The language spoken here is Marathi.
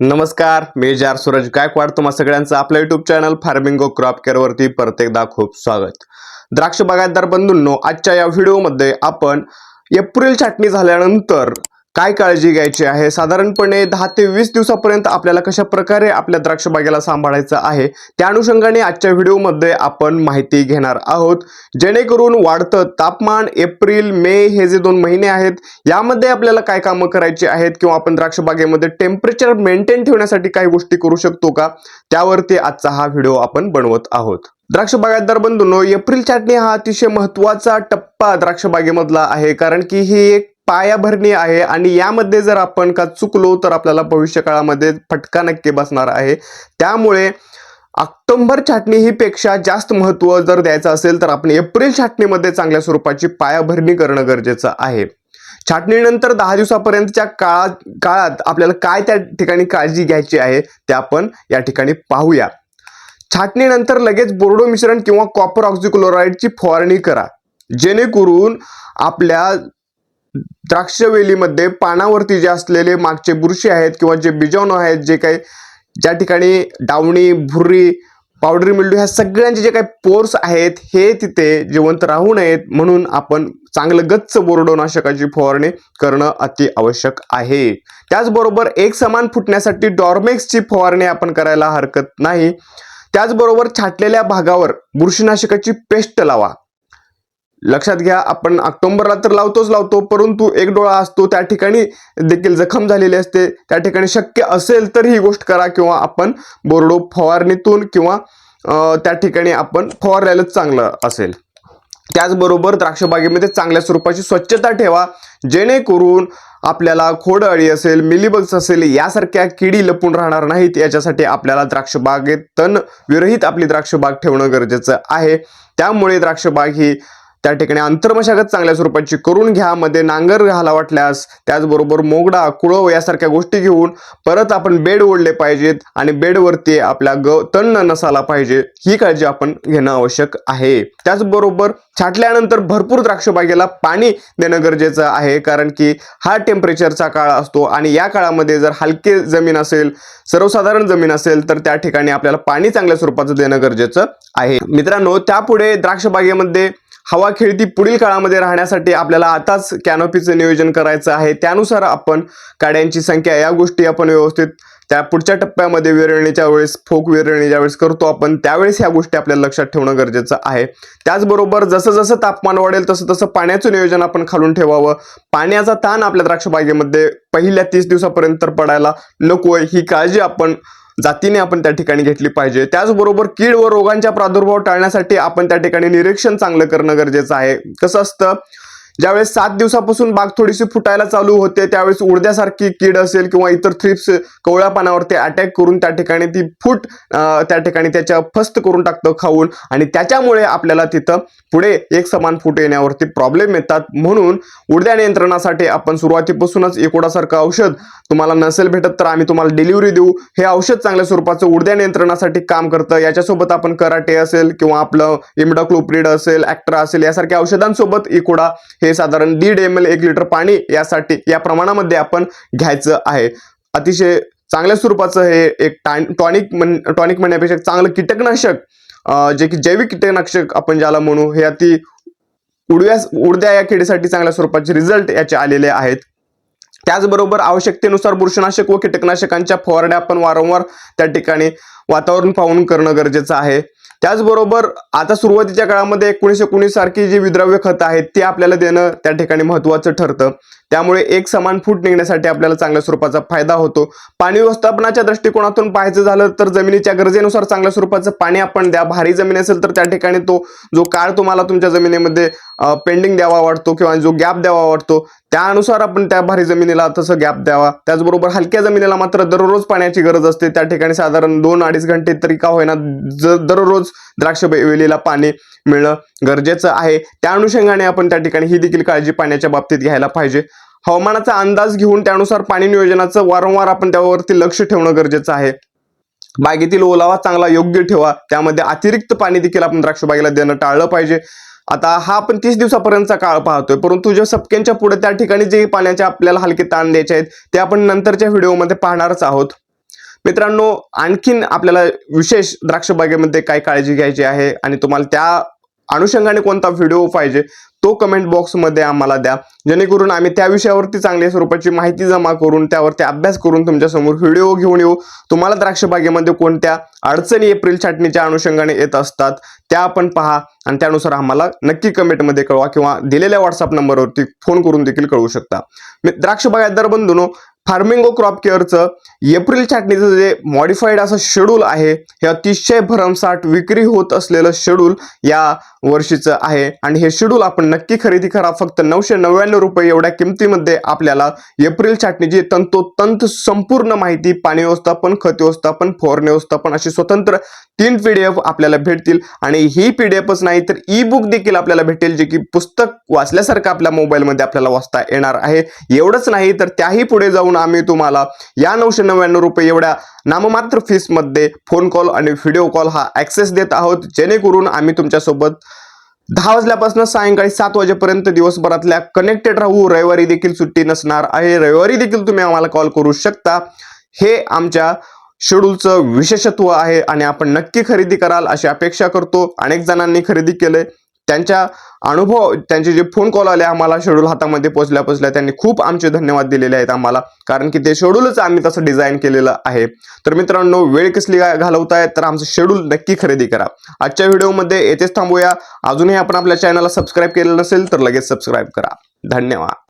नमस्कार मी जार सूरज गायकवाड. तुम्हा सगळ्यांचं आपल्या युट्यूब चॅनल फार्मिंग क्रॉप केअरवरती प्रत्येकदा परत एकदा खूप स्वागत. द्राक्ष बागायतदार बंधूंनो आजच्या या व्हिडिओमध्ये आपण एप्रिल छाटणी झाल्यानंतर काय काळजी घ्यायची आहे? साधारणपणे दहा ते वीस दिवसापर्यंत आपल्याला कशा प्रकारे आपल्या द्राक्ष बागेला सांभाळायचं आहे? त्या अनुषंगाने आजच्या व्हिडिओमध्ये आपण माहिती घेणार आहोत. जेणेकरून वाढतं तापमान एप्रिल मे हे जे दोन महिने आहेत यामध्ये आपल्याला काय कामं करायची आहेत किंवा आपण द्राक्ष बागेमध्ये टेम्परेचर मेंटेन ठेवण्यासाठी काही गोष्टी करू शकतो का? त्यावरती आजचा हा व्हिडिओ आपण बनवत आहोत. द्राक्ष बागायतदार बंधूंनो एप्रिल छाटणी हा अतिशय महत्त्वाचा टप्पा द्राक्ष बागेमधला आहे. कारण की ही एक पायाभरणी आहे आणि यामध्ये जर आपण का चुकलो तर आपल्याला भविष्य काळामध्ये फटका नक्की बसणार आहे. त्यामुळे ऑक्टोंबर छाटणी ही पेक्षा जास्त महत्त्व जर द्यायचं असेल तर आपण एप्रिल छाटणीमध्ये चांगल्या स्वरूपाची पायाभरणी करणं गरजेचं आहे. छाटणीनंतर दहा दिवसापर्यंतच्या काळात काळात आपल्याला काय त्या ठिकाणी काळजी घ्यायची आहे ते आपण या ठिकाणी पाहूया. छाटणीनंतर लगेच बोर्डो मिश्रण किंवा कॉपर ऑक्झिक्लोराईडची फवारणी करा. जेणेकरून आपल्या द्राक्षवेलीमध्ये पानावरती जे असलेले मागचे बुरशी आहेत किंवा जे बिजाणू आहेत जे काही ज्या ठिकाणी डावणी भुर्री पावडरी मिल्डू ह्या सगळ्यांचे जे काही पोर्स आहेत हे तिथे जिवंत राहू नयेत म्हणून आपण चांगलं गच्च बोरडोनाशकाची फवारणी करणं अति आवश्यक आहे. त्याचबरोबर एक समान फुटण्यासाठी डॉर्मेक्सची फवारणी आपण करायला हरकत नाही. त्याचबरोबर छाटलेल्या भागावर बुरशीनाशकाची पेस्ट लावा. लक्षात घ्या आपण ऑक्टोबरला तर लावतोच लावतो परंतु एक डोळा असतो त्या ठिकाणी देखील जखम झालेली असते. त्या ठिकाणी शक्य असेल तर ही गोष्ट करा किंवा आपण बोरडो फवारणीतून किंवा त्या ठिकाणी आपण फवारल्यालाच चांगलं असेल. त्याचबरोबर द्राक्षबागेमध्ये चांगल्या स्वरूपाची स्वच्छता ठेवा जेणेकरून आपल्याला खोड अळी असेल मिलीबग्स असेल यासारख्या किडी लपून राहणार नाहीत. याच्यासाठी आपल्याला द्राक्षबागेत तण विरहित आपली द्राक्षबाग ठेवणं गरजेचं आहे. त्यामुळे द्राक्षबाग ही त्या ठिकाणी अंतर्मशागत चांगल्या स्वरूपाची करून घ्या मध्ये नांगर घाला वाटल्यास त्याचबरोबर मोगडा कुळव यासारख्या गोष्टी घेऊन परत आपण बेड ओढले पाहिजेत आणि बेडवरती आपल्या ग तण नसाला पाहिजे ही काळजी आपण घेणं आवश्यक आहे. त्याचबरोबर छाटल्यानंतर भरपूर द्राक्षबागेला पाणी देणं गरजेचं आहे कारण की हा टेम्परेचरचा काळ असतो आणि या काळामध्ये जर हलके जमीन असेल सर्वसाधारण जमीन असेल तर त्या ठिकाणी आपल्याला पाणी चांगल्या स्वरूपाचं देणं गरजेचं आहे. मित्रांनो त्यापुढे द्राक्षबागेमध्ये हवा खेळती पुढील काळामध्ये राहण्यासाठी आपल्याला आताच कॅनोपीचं नियोजन करायचं आहे. त्यानुसार आपण काड्यांची संख्या या गोष्टी आपण व्यवस्थित त्या पुढच्या टप्प्यामध्ये विरळणीच्या वेळेस फोक विरळणी ज्यावेळेस करतो आपण त्यावेळेस ह्या गोष्टी आपल्याला लक्षात ठेवणं गरजेचं आहे. त्याचबरोबर जसं जसं तापमान वाढेल तसं तसं पाण्याचं नियोजन आपण खालून ठेवावं. पाण्याचा ताण आपल्या द्राक्षबागेमध्ये पहिल्या तीस दिवसापर्यंत पडायला नकोय. ही काळजी आपण जातीने आपण त्या ठिकाणी घेतली पाहिजे. त्याचबरोबर कीड व रोगांचा प्रादुर्भाव टाळण्यासाठी आपण त्या ठिकाणी निरीक्षण चांगलं करणं गरजेचं आहे. कसं असतं? ज्यावेळेस सात दिवसापासून बाग थोडीशी फुटायला चालू होते त्यावेळेस उडद्यासारखी कीड असेल किंवा इतर थ्रिप्स कवळ्या पानावरती अटॅक करून त्या ठिकाणी ती फूट त्या ठिकाणी त्याच्या फस्त करून टाकतं खाऊन आणि त्याच्यामुळे आपल्याला तिथं पुढे एक समान फूट येण्यावरती प्रॉब्लेम येतात. म्हणून उडद्या नियंत्रणासाठी आपण सुरुवातीपासूनच एकोडासारखं औषध तुम्हाला नसेल भेटत तर आम्ही तुम्हाला डिलिव्हरी देऊ. हे औषध चांगल्या स्वरूपाचं उडद्या नियंत्रणासाठी काम करतं. याच्यासोबत आपण कराटे असेल किंवा आपलं इमडाक्लोप्रिड असेल ॲक्ट्रा असेल यासारख्या औषधांसोबत एकोडा हे साधारण दीड एम एल एक लिटर पाणी यासाठी या प्रमाणामध्ये आपण घ्यायचं आहे. अतिशय चांगल्या स्वरूपाचं हे एक टॉनिक म्हण टॉनिक म्हणण्यापेक्षा चांगलं कीटकनाशक जे की जैविक कीटकनाशक आपण ज्याला म्हणू हे अति उडव्या उडद्या या किडीसाठी चांगल्या स्वरूपाचे रिझल्ट याचे आलेले आहेत. त्याचबरोबर आवश्यकतेनुसार बुरशीनाशक व कीटकनाशकांच्या फवारण्या आपण वारंवार त्या ठिकाणी वातावरण पाहून करणं गरजेचं आहे. त्याचबरोबर आता सुरुवातीच्या काळामध्ये एकोणीसशे एकोणीस सारखी जी विद्रव्य खतं आहेत ती आपल्याला देणं त्या ठिकाणी महत्त्वाचं ठरतं. त्यामुळे एक समान फूट निघण्यासाठी आपल्याला चांगल्या स्वरूपाचा फायदा होतो. पाणी व्यवस्थापनाच्या दृष्टिकोनातून पाहायचं झालं तर जमिनीच्या गरजेनुसार चांगल्या स्वरूपाचं पाणी आपण द्या. भारी जमीन असेल तर त्या ठिकाणी तो जो काळ तुम्हाला तुमच्या जमिनीमध्ये पेंडिंग द्यावा वाटतो किंवा जो गॅप द्यावा वाटतो त्यानुसार आपण त्या भारी जमिनीला तसं गॅप द्यावा. त्याचबरोबर हलक्या जमिनीला मात्र दररोज पाण्याची गरज असते. त्या ठिकाणी साधारण दोन अडीच घंटे तरी का होईना दररोज द्राक्ष वेलीला पाणी मिळणं गरजेचं आहे. त्या अनुषंगाने आपण त्या ठिकाणी ही देखील काळजी पाण्याच्या बाबतीत घ्यायला पाहिजे. हवामानाचा अंदाज घेऊन त्यानुसार पाणी नियोजनाचं वारंवार आपण त्यावरती लक्ष ठेवणं गरजेचं आहे. बागेतील ओलावा चांगला योग्य ठेवा. त्यामध्ये अतिरिक्त पाणी देखील आपण द्राक्ष बागेला देणं टाळलं पाहिजे. आता हा आपण तीस दिवसापर्यंतचा काळ पाहतोय परंतु ज्या सपक्यांच्या पुढे त्या ठिकाणी जे पाण्याचे आपल्याला हलके ताण द्यायचे आहेत ते आपण नंतरच्या व्हिडिओमध्ये पाहणारच आहोत. मित्रांनो आणखीन आपल्याला विशेष द्राक्ष बागेमध्ये काय काळजी घ्यायची आहे आणि तुम्हाला त्या अनुषंगाने कोणता व्हिडिओ पाहिजे तो कमेंट बॉक्समध्ये आम्हाला द्या. जेणेकरून आम्ही त्या विषयावरती चांगल्या स्वरूपाची माहिती जमा करून त्यावरती अभ्यास करून तुमच्यासमोर व्हिडिओ घेऊन येऊ. तुम्हाला द्राक्ष बागेमध्ये कोणत्या अडचणी एप्रिल छाटणीच्या अनुषंगाने येत असतात त्या आपण पहा. आणि त्यानुसार आम्हाला नक्की कमेंटमध्ये कळवा किंवा दिलेल्या व्हॉट्सअप नंबरवरती फोन करून देखील कळवू शकता. मी द्राक्ष बागायतदार बंधूनो फार्मिंगो क्रॉप केअरचं एप्रिल छाटणीचं जे मॉडिफाईड असं शेड्यूल आहे हे अतिशय भरमसाठ विक्री होत असलेलं शेड्यूल या वर्षीचं आहे. आणि हे शेड्यूल आपण नक्की खरेदी करा. फक्त नऊशे नव्याण्णव रुपये एवढ्या किमतीमध्ये आपल्याला एप्रिल छाटणीची तंतोतंत संपूर्ण माहिती पाणी व्यवस्थापन खत व्यवस्थापन फवारणी व्यवस्थापन अशी स्वतंत्र तीन पी डी एफ आपल्याला भेटतील. आणि ही पी डी एफच नाही तर ई बुक देखील आपल्याला भेटेल जे की पुस्तक वाचल्यासारखं आपल्या मोबाईलमध्ये आपल्याला वाचता येणार आहे. एवढंच नाही तर त्याही पुढे जाऊन आम्ही तुम्हाला या नऊशे नव्याण्णव रुपये एवढ्या नाममात्र फीसमध्ये फोन कॉल आणि व्हिडिओ कॉल हा ॲक्सेस देत आहोत. जेणेकरून आम्ही तुमच्यासोबत दहा वाजल्यापासून सायंकाळी सात वाजेपर्यंत दिवसभरातल्या कनेक्टेड राहू. रविवारी देखील सुट्टी नसणार आहे. रविवारी देखील तुम्ही आम्हाला कॉल करू शकता. हे आमच्या शेड्यूलचं विशेषत्व आहे आणि आपण नक्की खरेदी कराल अशी अपेक्षा करतो. अनेक जणांनी खरेदी केले त्यांच्या अनुभव त्यांचे जे फोन कॉल आले आम्हाला शेड्यूल हातामध्ये पोचल्या पोचल्या त्यांनी खूप आमचे धन्यवाद दिलेले आहेत आम्हाला. कारण की ते शेड्यूलच आम्ही तसं डिझाईन केलेलं आहे. तर मित्रांनो वेळ कसली घालवताय तर आमचं शेड्यूल नक्की खरेदी करा. आजच्या व्हिडिओमध्ये येथेच थांबूया. अजूनही आपण आपल्या चॅनलला सबस्क्राईब केलेलं नसेल तर लगेच सबस्क्राईब करा. धन्यवाद.